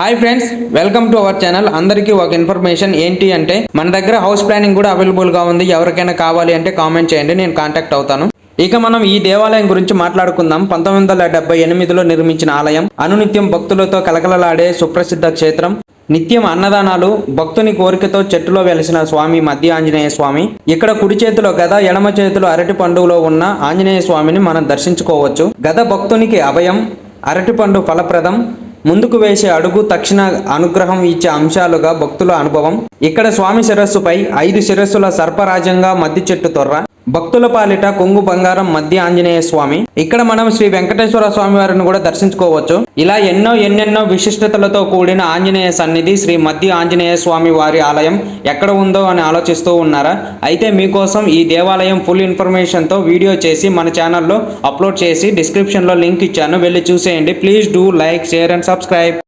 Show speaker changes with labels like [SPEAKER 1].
[SPEAKER 1] Hi friends welcome to our channel అందరికీ ఒక information ఏంటి అంటే మన దగ్గర హౌస్ ప్లానింగ్ కూడా అవైలబుల్గా ఉంది. ఎవరికైనా కావాలి అంటే కామెంట్ చేయండి నేను కాంటాక్ట్ అవుతాను. ఇక మనం ఈ దేవాలయం గురించి మాట్లాడుకుందాం. పంతొమ్మిది వందల డెబ్బై ఎనిమిదిలో నిర్మించిన ఆలయం అనునిత్యం భక్తులతో కలకలలాడే సుప్రసిద్ధ క్షేత్రం. నిత్యం అన్నదానాలు భక్తుని కోరికతో చెట్టులో వెలిసిన స్వామి మధ్య ఆంజనేయ స్వామి. ఇక్కడ కుడి చేతిలో గద ఎడమ చేతిలో అరటి పండుగలో ఉన్న ఆంజనేయ స్వామిని మనం దర్శించుకోవచ్చు. గద భక్తునికి అభయం అరటిపండు ఫలప్రదం. ముందుకు వేసే అడుగు తక్షణ అనుగ్రహం ఇచ్చే అంశాలుగా భక్తుల అనుభవం. ఇక్కడ స్వామి శిరస్సుపై ఐదు శిరస్సుల సర్పరాజంగా మద్ది చెట్టు తొర్ర. భక్తుల పాలిట కొంగు బంగారం మధ్య ఆంజనేయ స్వామి. ఇక్కడ మనం శ్రీ వెంకటేశ్వర స్వామి వారిని కూడా దర్శించుకోవచ్చు. ఇలా ఎన్నో ఎన్నెన్నో విశిష్టతలతో కూడిన ఆంజనేయ సన్నిధి శ్రీ మధ్య ఆంజనేయ స్వామి వారి ఆలయం ఎక్కడ ఉందో అని ఆలోచిస్తూ ఉన్నారా? అయితే మీకోసం ఈ దేవాలయం ఫుల్ ఇన్ఫర్మేషన్తో వీడియో చేసి మన ఛానల్లో అప్లోడ్ చేసి డిస్క్రిప్షన్లో లింక్ ఇచ్చాను. వెళ్ళి చూసేయండి. Please do like share and subscribe.